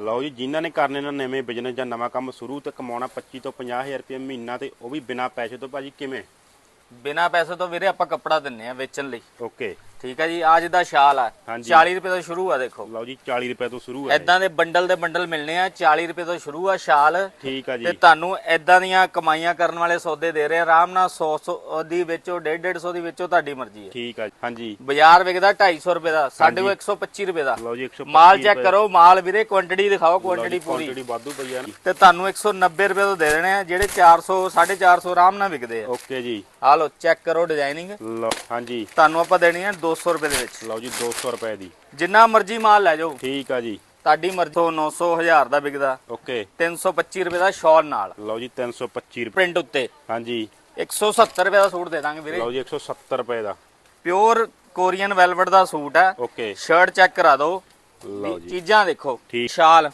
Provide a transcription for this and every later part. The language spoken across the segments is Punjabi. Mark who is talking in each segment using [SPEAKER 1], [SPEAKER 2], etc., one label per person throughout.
[SPEAKER 1] ਲਓ ਜੀ ਜਿਨ੍ਹਾਂ ਨੇ ਕਰਨੇ ਨੇ ਨਵੇਂ ਬਿਜ਼ਨਸ ਜਾਂ ਨਵਾਂ ਕੰਮ ਸ਼ੁਰੂ ਤੇ ਕਮਾਉਣਾ 25 ਤੋਂ 50000 ਰੁਪਏ ਮਹੀਨਾ ਤੇ ਉਹ ਵੀ ਬਿਨਾਂ ਪੈਸੇ ਤੋਂ ਭਾਜੀ ਕਿਵੇਂ?
[SPEAKER 2] ਬਿਨਾ ਪੈਸੇ ਤੋਂ ਵੀਰੇ ਆਪਾਂ ਕੱਪੜਾ ਦਿੰਨੇ ਆ ਵੇਚਣ ਲਈ।
[SPEAKER 1] ਓਕੇ
[SPEAKER 2] ਠੀਕ ਹੈ ਜੀ ਅੱਜ ਦਾ ਸ਼ਾਲ ਆ
[SPEAKER 1] ਹਾਂਜੀ।
[SPEAKER 2] 40 ਰੁਪਏ ਤੋਂ ਸ਼ੁਰੂ ਆ ਦੇਖੋ।
[SPEAKER 1] ਲਓ ਜੀ 40 ਰੁਪਏ ਤੋਂ ਸ਼ੁਰੂ ਹੈ
[SPEAKER 2] ਐਦਾਂ ਦੇ ਬੰਡਲ ਦੇ ਬੰਡਲ ਮਿਲਨੇ ਆ 40 ਰੁਪਏ ਤੋਂ ਸ਼ੁਰੂ ਆ ਸ਼ਾਲ
[SPEAKER 1] ਠੀਕ ਆ ਜੀ।
[SPEAKER 2] ਤੇ ਤੁਹਾਨੂੰ ਐਦਾਂ ਦੀਆਂ ਕਮਾਈਆਂ ਕਰਨ ਵਾਲੇ ਸੌਦੇ ਦੇ ਰਹੇ ਆ ਆਰਾਮ ਨਾਲ 100 100 ਦੀ ਵਿੱਚੋਂ 150 150 ਦੀ ਵਿੱਚੋਂ ਤੁਹਾਡੀ ਮਰਜ਼ੀ ਹੈ
[SPEAKER 1] ਠੀਕ ਆ ਜੀ। ਹਾਂਜੀ।
[SPEAKER 2] ਬਾਜ਼ਾਰ ਵਿਕਦਾ 250 ਰੁਪਏ ਦਾ ਸਾਡੇ ਕੋਲ 125 ਰੁਪਏ ਦਾ।
[SPEAKER 1] ਲਓ ਜੀ 125
[SPEAKER 2] ਮਾਲ ਚੈੱਕ ਕਰੋ ਮਾਲ ਵੀਰੇ ਕੁਆਂਟੀਟੀ ਦਿਖਾਓ ਕੁਆਂਟੀਟੀ ਪੂਰੀ।
[SPEAKER 1] ਕੁਆਂਟੀਟੀ ਵਾਧੂ ਪਈ ਆ।
[SPEAKER 2] ਤੇ ਤੁਹਾਨੂੰ 190 ਰੁਪਏ ਤੋਂ ਦੇ ਦੇਣੇ ਆ ਜਿਹੜੇ 400 450 ਆਰਾਮ ਨਾਲ ਵਿਕਦੇ ਆ।
[SPEAKER 1] ਓਕੇ ਜੀ।
[SPEAKER 2] ਆ ਲਓ ਚੈੱਕ ਕਰੋ ਡਿਜ਼ਾਈਨਿੰਗ
[SPEAKER 1] ਲਓ ਹਾਂਜੀ।
[SPEAKER 2] ਤੁਹਾਨੂੰ ਆਪਾਂ ਦੇਣੀ ਹੈ 200 ਰੁਪਏ ਦੇ ਵਿੱਚ।
[SPEAKER 1] ਲਓ ਜੀ 200 ਰੁਪਏ ਦੀ।
[SPEAKER 2] ਜਿੰਨਾ ਮਰਜ਼ੀ ਮਾਲ ਲੈ ਜਾਓ।
[SPEAKER 1] ਠੀਕ ਆ ਜੀ।
[SPEAKER 2] ਤੁਹਾਡੀ ਮਰਜ਼ੀ ਤੋਂ 900 1000 ਦਾ ਵਿਕਦਾ।
[SPEAKER 1] ਓਕੇ।
[SPEAKER 2] 325 ਰੁਪਏ ਦਾ ਸ਼ਾਲ ਨਾਲ।
[SPEAKER 1] ਲਓ ਜੀ 325 ਰੁਪਏ।
[SPEAKER 2] ਪ੍ਰਿੰਟ ਉੱਤੇ।
[SPEAKER 1] ਹਾਂਜੀ।
[SPEAKER 2] 170 ਰੁਪਏ ਦਾ ਸੂਟ ਦੇ ਦਾਂਗੇ ਵੀਰੇ।
[SPEAKER 1] ਲਓ ਜੀ 170 ਰੁਪਏ ਦਾ।
[SPEAKER 2] ਪਿਓਰ ਕੋਰੀਅਨ ਵੈਲਵਟ ਦਾ ਸੂਟ ਹੈ।
[SPEAKER 1] ਓਕੇ।
[SPEAKER 2] ਸ਼ਰਟ ਚੈੱਕ ਕਰਾ ਦਿਓ।
[SPEAKER 1] ਲਓ ਜੀ।
[SPEAKER 2] ਚੀਜ਼ਾਂ ਦੇਖੋ। ਸ਼ਾਲ।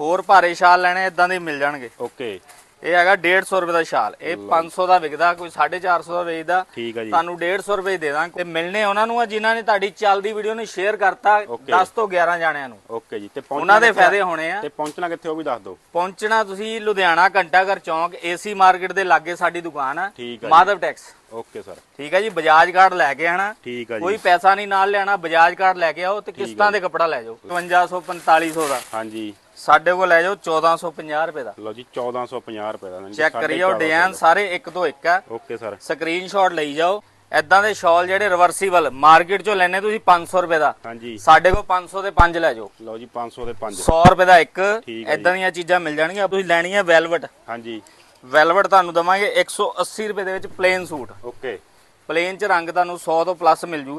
[SPEAKER 2] ਹੋਰ ਭਾਰੇ ਸ਼ਾਲ ਲੈਣੇ ਇਦਾਂ ਦੇ ਮਿਲ ਜਾਣਗੇ।
[SPEAKER 1] ਓਕੇ।
[SPEAKER 2] ਇਹ ਹੈਗਾ 150 ਰੁਪਏ ਦਾ ਸ਼ਾਲ ਇਹ 500 ਦਾ ਵਿਕਦਾ ਕੋਈ 450 ਦਾ ਵੇਚਦਾ।
[SPEAKER 1] ਠੀਕ ਆ ਜੀ।
[SPEAKER 2] ਤੁਹਾਨੂੰ 150 ਰੁਪਏ ਦੇ ਦਾਂਗੇ। ਤੇ ਮਿਲਨੇ ਉਹਨਾਂ ਨੂੰ ਆ ਜਿਨ੍ਹਾਂ ਨੇ ਤੁਹਾਡੀ ਚੱਲਦੀ ਵੀਡੀਓ ਨੂੰ ਸ਼ੇਅਰ ਕਰਤਾ
[SPEAKER 1] Okay.
[SPEAKER 2] 10 ਤੋਂ 11 ਜਾਣਿਆਂ ਨੂੰ।
[SPEAKER 1] ਓਕੇ ਜੀ। ਤੇ ਪਹੁੰਚਣਾ
[SPEAKER 2] ਉਹਨਾਂ ਦੇ? ਫਾਇਦੇ ਹੋਣੇ ਆ।
[SPEAKER 1] ਤੇ ਪਹੁੰਚਣਾ ਕਿੱਥੇ ਉਹ ਵੀ ਦੱਸ ਦਿਓ।
[SPEAKER 2] ਪਹੁੰਚਣਾ ਤੁਸੀਂ ਲੁਧਿਆਣਾ ਘੰਟਾਘਰ ਚੌਂਕ ਏਸੀ ਮਾਰਕੀਟ ਦੇ ਲਾਗੇ ਸਾਡੀ ਦੁਕਾਨ ਆ। ਮਾਧਵ ਟੈਕਸ।
[SPEAKER 1] Okay sir.
[SPEAKER 2] ਠੀਕ ਹੈ ਜੀ ਬਜਾਜ ਕਾਰਡ ਲੈ ਕੇ ਆਣਾ।
[SPEAKER 1] ਠੀਕ
[SPEAKER 2] ਕੋਈ
[SPEAKER 1] ਜੀ।
[SPEAKER 2] ਪੈਸਾ ਨਹੀਂ ਨਾਲ ਲੈਣਾ ਬਜਾਜ ਕਾਰਡ ਲੈ ਕੇ ਆਓ ਤੇ ਕਿਸ਼ਤਾਂ ਦੇ ਕੱਪੜਾ ਲੈ ਜਾਓ। 5500 4500 ਦਾ।
[SPEAKER 1] ਹਾਂਜੀ।
[SPEAKER 2] ਸਾਡੇ ਕੋਲ ਲੈ ਜਾਓ 1450 ਰੁਪਏ ਦਾ।
[SPEAKER 1] ਲਓ ਜੀ 1450 ਰੁਪਏ ਦਾ।
[SPEAKER 2] ਚੈੱਕ ਕਰਿਓ ਡਿਜ਼ਾਈਨ ਸਾਰੇ ਇੱਕ ਤੋਂ ਇੱਕ ਆ
[SPEAKER 1] ਓਕੇ ਸਰ
[SPEAKER 2] ਸਕਰੀਨਸ਼ਾਟ ਲਈ ਜਾਓ। ਐਦਾਂ ਦੇ ਸ਼ਾਲ ਜਿਹੜੇ ਰਿਵਰਸੀਬਲ ਮਾਰਕੀਟ ਚੋਂ ਲੈਣੇ ਤੁਸੀਂ 500 ਰੁਪਏ ਦਾ।
[SPEAKER 1] ਹਾਂਜੀ।
[SPEAKER 2] ਸਾਡੇ ਕੋਲ 500 ਦੇ 5 ਲੈ ਜਾਓ।
[SPEAKER 1] ਲਓ ਜੀ 500 ਦੇ 5
[SPEAKER 2] 100 ਰੁਪਏ ਦਾ ਇੱਕ। ਐਦਾਂ ਦੀਆਂ ਚੀਜ਼ਾਂ ਮਿਲ ਜਾਣਗੀਆਂ। ਤੁਸੀਂ ਲੈਣੀ ਹੈ ਵੈਲਵਟ
[SPEAKER 1] ਹਾਂਜੀ।
[SPEAKER 2] ਵੈਲਵਟ ਤੁਹਾਨੂੰ ਦਵਾਂਗੇ 180 ਰੁਪਏ ਦੇ ਵਿੱਚ ਪਲੇਨ ਸੂਟ।
[SPEAKER 1] ਓਕੇ
[SPEAKER 2] ਪਲੇਨ ਚ ਰੰਗ ਤੁਹਾਨੂੰ 100 ਤੋਂ ਪਲੱਸ ਮਿਲ ਜੂ।